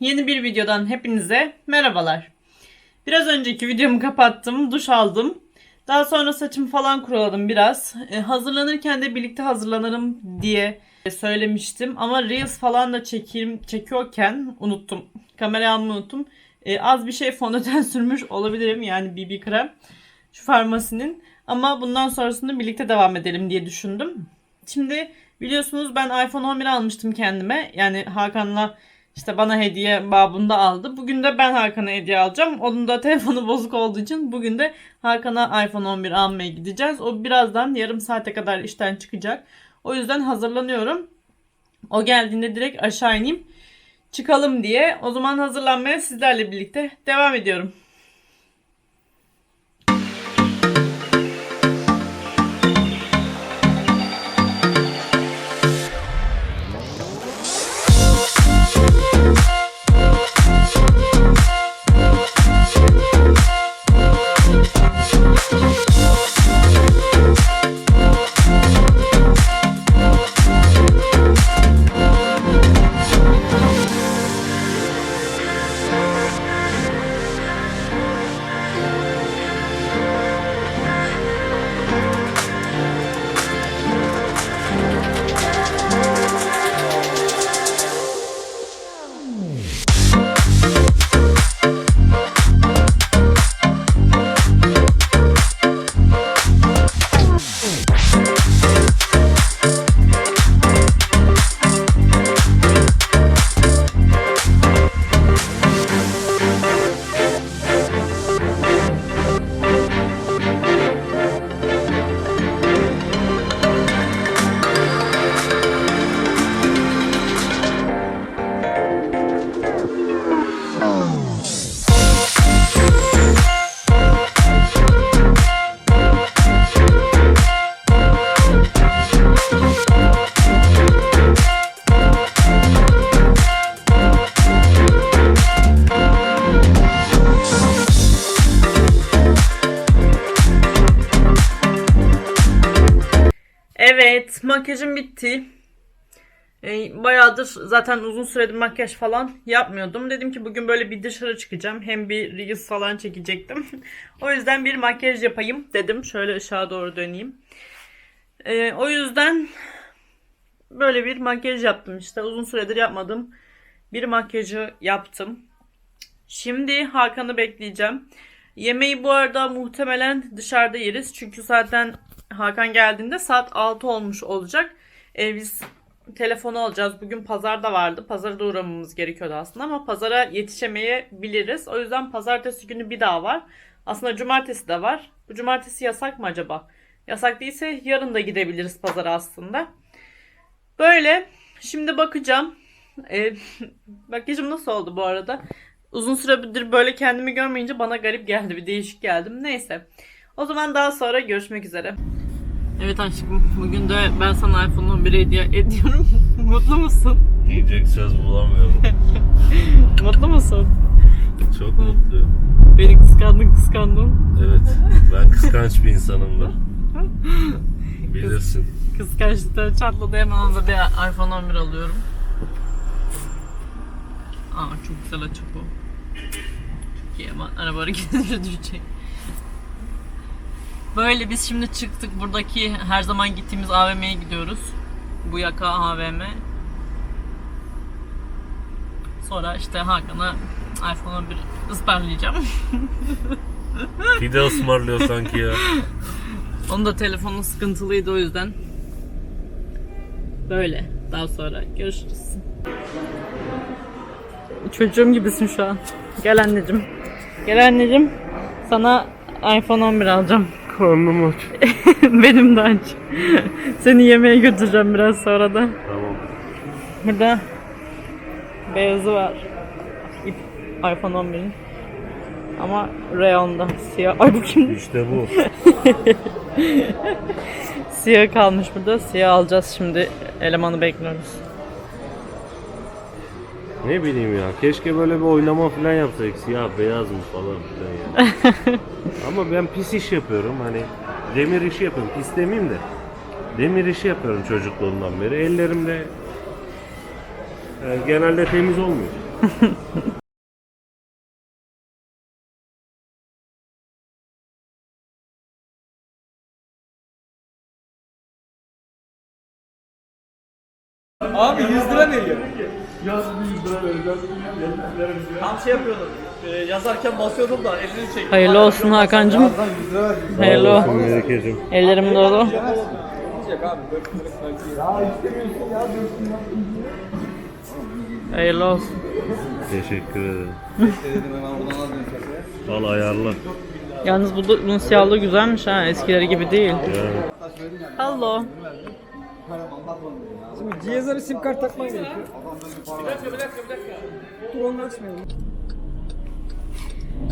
Yeni bir videodan hepinize merhabalar. Biraz önceki videomu kapattım, duş aldım. Daha sonra saçımı falan kuruladım biraz. E, hazırlanırken de birlikte hazırlanırım diye söylemiştim. Ama Reels falan da çekeyim, çekiyorken unuttum. Kamerayı almayı unuttum. E, az bir şey fondöten sürmüş olabilirim yani BB krem. Şu farmasinin. Ama bundan sonrasında birlikte devam edelim diye düşündüm. Şimdi biliyorsunuz ben iPhone 11 almıştım kendime. Yani Hakan'la işte bana hediye babında aldı. Bugün de ben Hakan'a hediye alacağım. Onun da telefonu bozuk olduğu için bugün de Hakan'a iPhone 11 almaya gideceğiz. O birazdan yarım saate kadar işten çıkacak. O yüzden hazırlanıyorum. O geldiğinde direkt aşağı ineyim. Çıkalım diye. O zaman hazırlanmaya sizlerle birlikte devam ediyorum. Evet, makyajım bitti. Ee, bayağıdır zaten uzun süredir makyaj falan yapmıyordum. Dedim ki bugün böyle bir dışarı çıkacağım. Hem bir reels falan çekecektim. o yüzden bir makyaj yapayım dedim. Şöyle ışığa doğru döneyim. Ee, o yüzden böyle bir makyaj yaptım işte. Uzun süredir yapmadım. Bir makyajı yaptım. Şimdi Hakan'ı bekleyeceğim. Yemeği bu arada muhtemelen dışarıda yeriz. Çünkü zaten Hakan geldiğinde saat 6 olmuş olacak. Ee, biz telefonu alacağız. Bugün pazarda vardı. Pazara da uğramamız gerekiyordu aslında ama pazara yetişemeyebiliriz. O yüzden pazartesi günü bir daha var. Aslında cumartesi de var. Bu cumartesi yasak mı acaba? Yasak değilse yarın da gidebiliriz pazara aslında. Böyle. Şimdi bakacağım. Ee, makyajım nasıl oldu bu arada? Uzun süredir böyle kendimi görmeyince bana garip geldi. Bir değişik geldim. Neyse. O zaman daha sonra görüşmek üzere. Evet aşkım. Bugün de ben sana iPhone 11 hediye ediyorum. Mutlu musun? Diyecek söz bulamıyorum. Mutlu musun? Çok mutluyum. Beni kıskandın kıskandın. Evet. Ben kıskanç bir insanımdır. Bilirsin. Kıskançlıktan çatladı hemen ona bir iPhone 11 alıyorum. Aa çok güzel açık bu. Çok iyi ama araba hareket edince düşecek. Böyle biz şimdi çıktık buradaki her zaman gittiğimiz AVM'ye gidiyoruz. Bu yaka AVM. Sonra işte Hakan'a iPhone 11 ısmarlayacağım. Pide ısmarlıyor sanki ya. Onun da telefonu sıkıntılıydı o yüzden. Böyle. Daha sonra görüşürüz. Çocuğum gibisin şu an. Gel anneciğim. Gel anneciğim. Sana iPhone 11 alacağım. Karnım aç. Benim de aç. Seni yemeğe götüreceğim biraz sonra da. Tamam. Burada beyazı var. İp, iPhone 11'in. Ama reyonda siyah. Ay bu kim? İşte bu. Siyah kalmış burada. Siyah alacağız şimdi. Elemanı bekliyoruz. Ne bileyim ya. Keşke böyle bir oynama falan yapsaydık. Siyah beyaz mı falan filan ya. Ama ben pis iş yapıyorum. Hani demir işi yapıyorum. Pis demeyeyim de. Demir işi yapıyorum çocukluğumdan beri. Ellerimle e, genelde temiz olmuyor. Abi 100 lira veriyor. Tam şey yapıyordum. e, yazarken basıyordum da elini çektim. Hayırlı olsun Hakan'cığım. Hayırlı olsun. Melike'cim. Ellerim dolu. Hayırlı olsun. Teşekkür ederim. Al ayarla. Yalnız bu bunun siyahlığı güzelmiş ha. Eskileri gibi değil. Yani. Hello. Şimdi cihaza sim kart takman gerekiyor. Bir dakika bir dakika bir dakika. Dur onu açmayalım.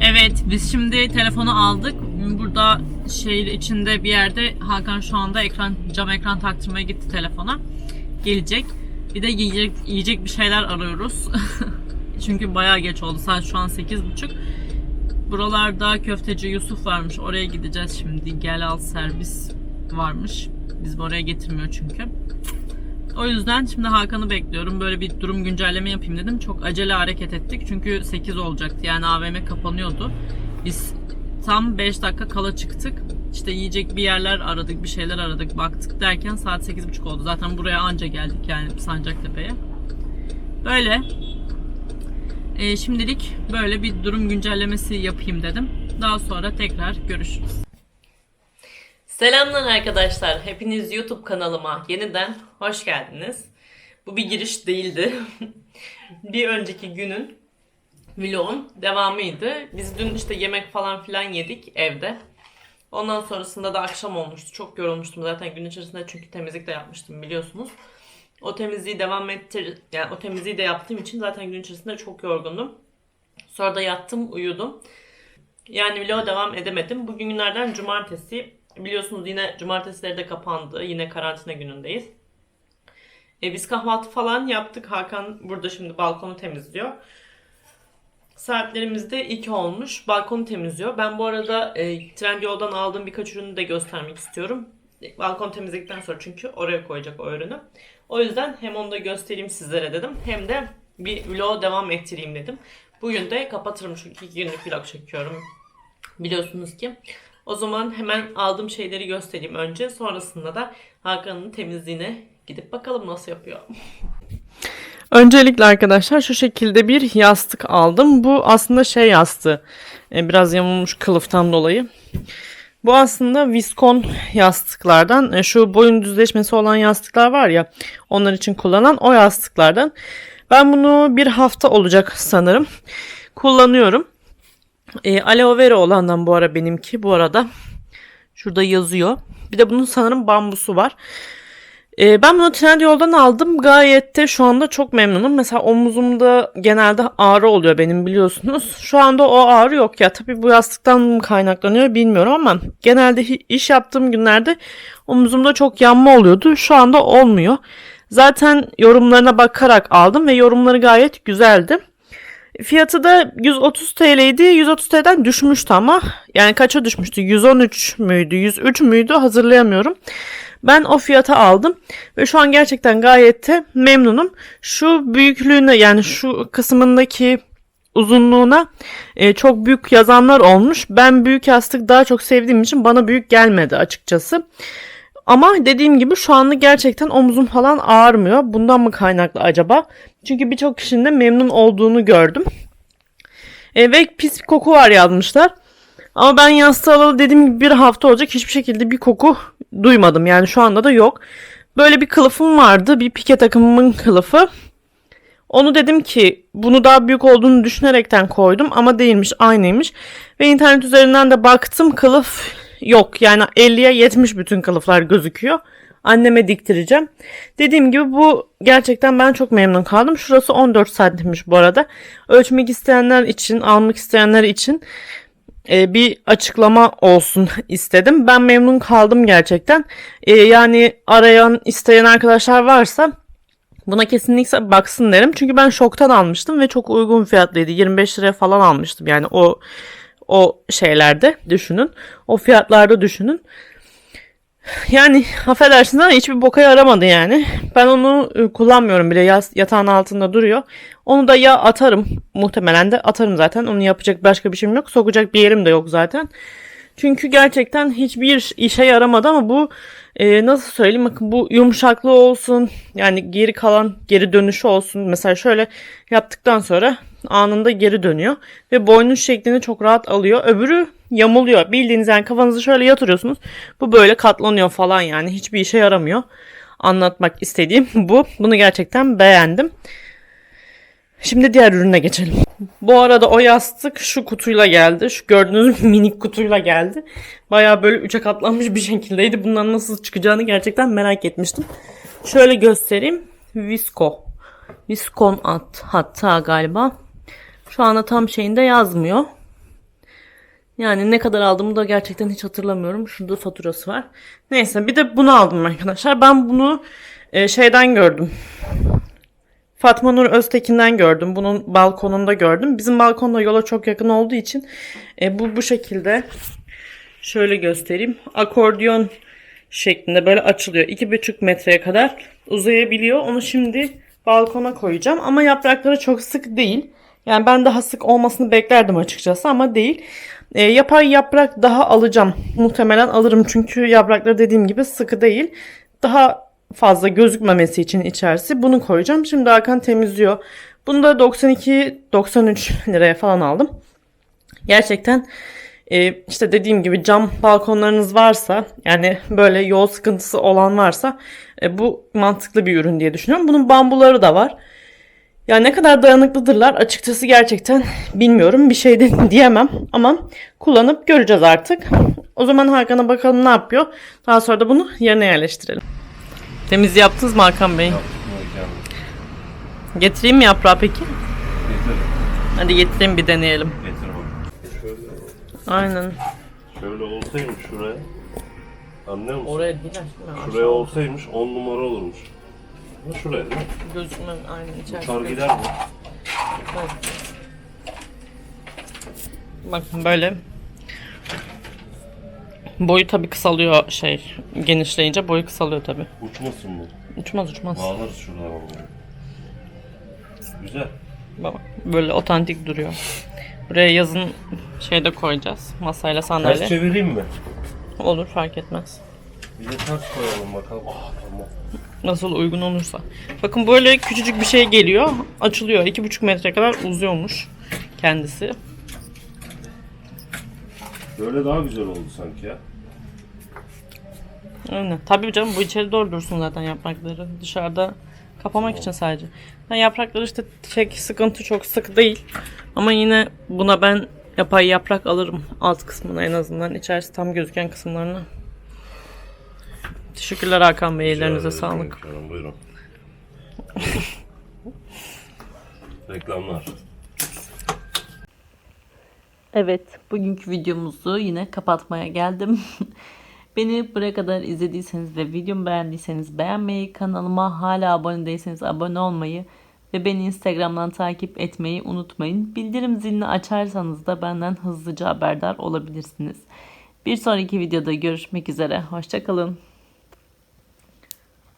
Evet biz şimdi telefonu aldık. Burada şehir içinde bir yerde Hakan şu anda ekran cam ekran taktırmaya gitti telefona. Gelecek. Bir de yiyecek, yiyecek bir şeyler arıyoruz. Çünkü bayağı geç oldu. Saat şu an 8.30. Buralarda köfteci Yusuf varmış. Oraya gideceğiz şimdi. Gel al servis varmış. Biz oraya getirmiyor çünkü. O yüzden şimdi Hakan'ı bekliyorum. Böyle bir durum güncelleme yapayım dedim. Çok acele hareket ettik. Çünkü 8 olacaktı. Yani AVM kapanıyordu. Biz tam 5 dakika kala çıktık. İşte yiyecek bir yerler aradık, bir şeyler aradık, baktık derken saat 8.30 oldu. Zaten buraya anca geldik yani Sancaktepe'ye. Böyle. Ee, şimdilik böyle bir durum güncellemesi yapayım dedim. Daha sonra tekrar görüşürüz. Selamlar arkadaşlar. Hepiniz YouTube kanalıma yeniden hoş geldiniz. Bu bir giriş değildi. bir önceki günün vlogun devamıydı. Biz dün işte yemek falan filan yedik evde. Ondan sonrasında da akşam olmuştu. Çok yorulmuştum zaten gün içerisinde çünkü temizlik de yapmıştım biliyorsunuz. O temizliği devam ettir yani o temizliği de yaptığım için zaten gün içerisinde çok yorgundum. Sonra da yattım, uyudum. Yani vloga devam edemedim. Bugün günlerden cumartesi. Biliyorsunuz yine cumartesileri de kapandı. Yine karantina günündeyiz. E, biz kahvaltı falan yaptık. Hakan burada şimdi balkonu temizliyor. Saatlerimiz de 2 olmuş. Balkonu temizliyor. Ben bu arada e, Trendyol'dan aldığım birkaç ürünü de göstermek istiyorum. E, Balkon temizledikten sonra çünkü oraya koyacak o ürünü. O yüzden hem onu da göstereyim sizlere dedim. Hem de bir vlog devam ettireyim dedim. Bugün de kapatırım çünkü 2 günlük vlog çekiyorum. Biliyorsunuz ki. O zaman hemen aldığım şeyleri göstereyim önce. Sonrasında da Hakan'ın temizliğine gidip bakalım nasıl yapıyor. Öncelikle arkadaşlar şu şekilde bir yastık aldım. Bu aslında şey yastığı. E, Biraz yamulmuş kılıftan dolayı. Bu aslında viskon yastıklardan. E, Şu boyun düzleşmesi olan yastıklar var ya. Onlar için kullanılan o yastıklardan. Ben bunu bir hafta olacak sanırım. Kullanıyorum. E, aloe vera olandan bu ara benimki. Bu arada şurada yazıyor. Bir de bunun sanırım bambusu var. E, ben bunu Trendyol'dan aldım. Gayet de şu anda çok memnunum. Mesela omuzumda genelde ağrı oluyor benim biliyorsunuz. Şu anda o ağrı yok ya. Tabii bu yastıktan mı kaynaklanıyor bilmiyorum ama genelde iş yaptığım günlerde omuzumda çok yanma oluyordu. Şu anda olmuyor. Zaten yorumlarına bakarak aldım ve yorumları gayet güzeldi. Fiyatı da 130 TL'ydi. 130 TL'den düşmüştü ama. Yani kaça düşmüştü? 113 müydü? 103 müydü? Hatırlayamıyorum. Ben o fiyata aldım ve şu an gerçekten gayet de memnunum. Şu büyüklüğüne yani şu kısmındaki uzunluğuna e, çok büyük yazanlar olmuş. Ben büyük yastık daha çok sevdiğim için bana büyük gelmedi açıkçası. Ama dediğim gibi şu anda gerçekten omzum falan ağrımıyor. Bundan mı kaynaklı acaba? Çünkü birçok kişinin de memnun olduğunu gördüm. E, ve pis bir koku var yazmışlar. Ama ben yastığı alalı dediğim gibi bir hafta olacak hiçbir şekilde bir koku duymadım. Yani şu anda da yok. Böyle bir kılıfım vardı. Bir pike takımımın kılıfı. Onu dedim ki bunu daha büyük olduğunu düşünerekten koydum ama değilmiş aynıymış. Ve internet üzerinden de baktım kılıf yok. Yani 50'ye 70 bütün kılıflar gözüküyor. Anneme diktireceğim. Dediğim gibi bu gerçekten ben çok memnun kaldım. Şurası 14 santimmiş bu arada. Ölçmek isteyenler için, almak isteyenler için e, bir açıklama olsun istedim. Ben memnun kaldım gerçekten. E, yani arayan, isteyen arkadaşlar varsa buna kesinlikle baksın derim. Çünkü ben şoktan almıştım ve çok uygun fiyatlıydı. 25 liraya falan almıştım. Yani o o şeylerde düşünün. O fiyatlarda düşünün. Yani affedersiniz ama hiçbir boka yaramadı yani. Ben onu e, kullanmıyorum bile. Yatağın altında duruyor. Onu da ya atarım. Muhtemelen de atarım zaten. Onu yapacak başka bir şeyim yok. Sokacak bir yerim de yok zaten. Çünkü gerçekten hiçbir işe yaramadı ama bu e, nasıl söyleyeyim bakın bu yumuşaklığı olsun yani geri kalan geri dönüşü olsun mesela şöyle yaptıktan sonra anında geri dönüyor ve boynun şeklini çok rahat alıyor öbürü yamuluyor bildiğiniz yani kafanızı şöyle yatırıyorsunuz bu böyle katlanıyor falan yani hiçbir işe yaramıyor anlatmak istediğim bu bunu gerçekten beğendim Şimdi diğer ürüne geçelim. Bu arada o yastık şu kutuyla geldi. Şu gördüğünüz minik kutuyla geldi. Baya böyle üçe katlanmış bir şekildeydi. Bundan nasıl çıkacağını gerçekten merak etmiştim. Şöyle göstereyim. Visco. Viscon at hatta galiba. Şu anda tam şeyinde yazmıyor. Yani ne kadar aldığımı da gerçekten hiç hatırlamıyorum. Şurada faturası var. Neyse bir de bunu aldım arkadaşlar. Ben bunu e, şeyden gördüm. Fatma Nur Öztekin'den gördüm. Bunun balkonunda gördüm. Bizim balkonda yola çok yakın olduğu için e, bu bu şekilde şöyle göstereyim. Akordiyon şeklinde böyle açılıyor. 2,5 metreye kadar uzayabiliyor. Onu şimdi balkona koyacağım. Ama yaprakları çok sık değil. Yani ben daha sık olmasını beklerdim açıkçası ama değil. E, yapay yaprak daha alacağım. Muhtemelen alırım çünkü yaprakları dediğim gibi sıkı değil. Daha fazla gözükmemesi için içerisi bunu koyacağım. Şimdi Hakan temizliyor. Bunu da 92-93 liraya falan aldım. Gerçekten e, işte dediğim gibi cam balkonlarınız varsa yani böyle yol sıkıntısı olan varsa e, bu mantıklı bir ürün diye düşünüyorum. Bunun bambuları da var. Ya ne kadar dayanıklıdırlar açıkçası gerçekten bilmiyorum. Bir şey de diyemem ama kullanıp göreceğiz artık. O zaman Hakan'a bakalım ne yapıyor. Daha sonra da bunu yerine yerleştirelim. Temiz yaptınız mı Hakan Bey? Getireyim mi yaprağı peki? Hadi getireyim bir deneyelim. Getir bak. Şöyle, Aynen. şöyle olsaymış şuraya. Anlıyor musun? Oraya değil. Şuraya olsaymış 10 numara olurmuş. Ama şuraya değil mi? Aynen Uçar içerisinde. gider mi? Bakın böyle. Boyu tabii kısalıyor şey genişleyince boyu kısalıyor tabii. Uçmasın bu. Uçmaz uçmaz. Bağlarız şuradan onu. Güzel. Bak böyle otantik duruyor. Buraya yazın şeyde koyacağız. Masayla Ters sandalye. çevireyim mi? Olur fark etmez. Bir de ters koyalım bakalım. Ah, tamam. Nasıl uygun olursa. Bakın böyle küçücük bir şey geliyor. Açılıyor. 2,5 metre kadar uzuyormuş kendisi. Böyle daha güzel oldu sanki ya. Aynen. Tabii canım bu içeri doğru dursun zaten yaprakları. Dışarıda kapamak için sadece. Yani yaprakları işte şey, sıkıntı çok sık değil. Ama yine buna ben yapay yaprak alırım. Alt kısmına en azından. içerisi tam gözüken kısımlarına. Teşekkürler Hakan Bey. Ellerinize sağlık. canım, buyurun. Reklamlar. Evet, bugünkü videomuzu yine kapatmaya geldim. Beni buraya kadar izlediyseniz ve videomu beğendiyseniz beğenmeyi, kanalıma hala abone değilseniz abone olmayı ve beni Instagram'dan takip etmeyi unutmayın. Bildirim zilini açarsanız da benden hızlıca haberdar olabilirsiniz. Bir sonraki videoda görüşmek üzere. Hoşçakalın.